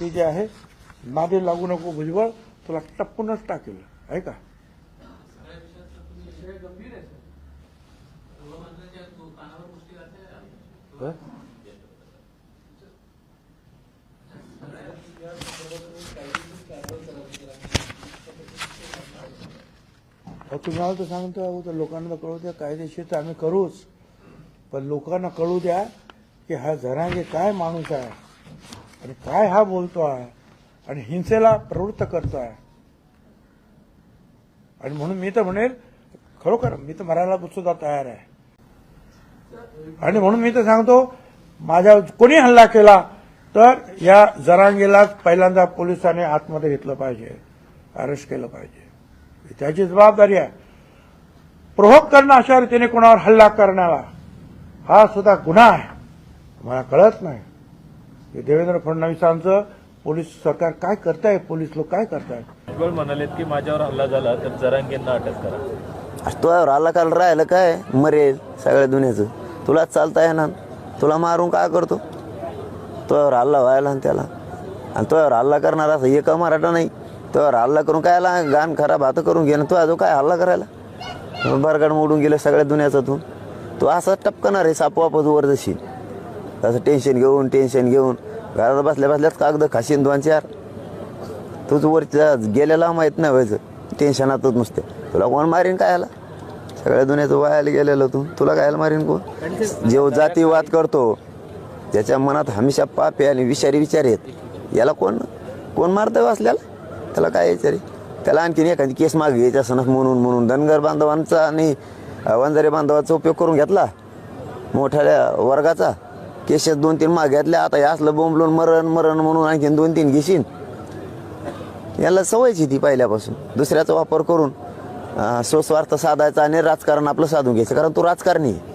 ते जे आहे नादे लागू नको भुजबळ तुला टप्पूनच टाकेल. आहे का? तुम्हाला तर सांगतो तर लोकांना कळू द्या कायदेशीर तर आम्ही करूच. पण लोकांना कळू द्या की हा जरांगे काय माणूस आहे आणि काय हा बोलतो आहे आणि हिंसेला प्रवृत्त करतो आहे आणि म्हणून मी तर म्हणेल खरोखर मी तर मरायला सुद्धा तयार आहे. आणि म्हणून मी तर सांगतो माझ्या कोणी हल्ला केला तर या जरांगेला पहिल्यांदा पोलिसांनी आतमध्ये घेतलं पाहिजे अरेस्ट केलं पाहिजे. त्याची जबाबदारी आहे. प्रोहोक करणं अशा रीतीने कोणावर हल्ला करण्याला हा सुद्धा गुन्हा आहे. मला कळत नाही. की देवेंद्र फडणवीसांचं पोलीस सरकार काय करताय? पोलीस लोक काय करतायत भुजबळ म्हणालेत की माझ्यावर हल्ला झाला तर जरांगेंना अटक करा. तो आला काल राहिलं काय? मरेल सगळ्या दुनियाचं. तुला चालता येणार. तुला मारून काय करतो? तोवर हल्ला व्हायला आणि त्याला. आणि तोवर हल्ला करणार असं एक मराठा नाही. तोवर हल्ला करून काय आला गाण खराब हात करून घेणं? तो अजून काय हल्ला करायला? बरगड मोडून गेलं सगळ्या दुनियाचा तू. तू असं टपकणार आहे सापवापच वर जशी. असं टेन्शन घेऊन टेन्शन घेऊन. घरात बसल्या बसल्याच कागद खाशीन दोन चार. तुझं वरच्या गेलेला माहीत नाही व्हायचं. टेन्शनातच नुसते. तुला कोण मारीन काय आला सगळ्या दुनियाचं वायाला गेलेलं तू. तुला कायला मारीन कोण? जेव जातीवाद करतो. त्याच्या मनात हमेशा पाप आहे आणि विषारी विचार आहेत. याला कोण कोण मारतं वाचल्याला? त्याला काय विचारे त्याला आणखीन एखादी केस मागे घ्यायची असं म्हणून म्हणून. धनगर बांधवांचा आणि वंजारी बांधवाचा उपयोग करून घेतला. मोठ्या वर्गाचा. केशात दोन तीन मागे घेतल्या आता हे असलं बोंबलून मरण मरण म्हणून आणखीन दोन तीन घेशील याला सवयची ती पहिल्यापासून दुसऱ्याचा वापर करून स्वस्वार्थ साधायचा आणि राजकारण आपलं साधून घ्यायचं कारण तू राजकारणी आहे.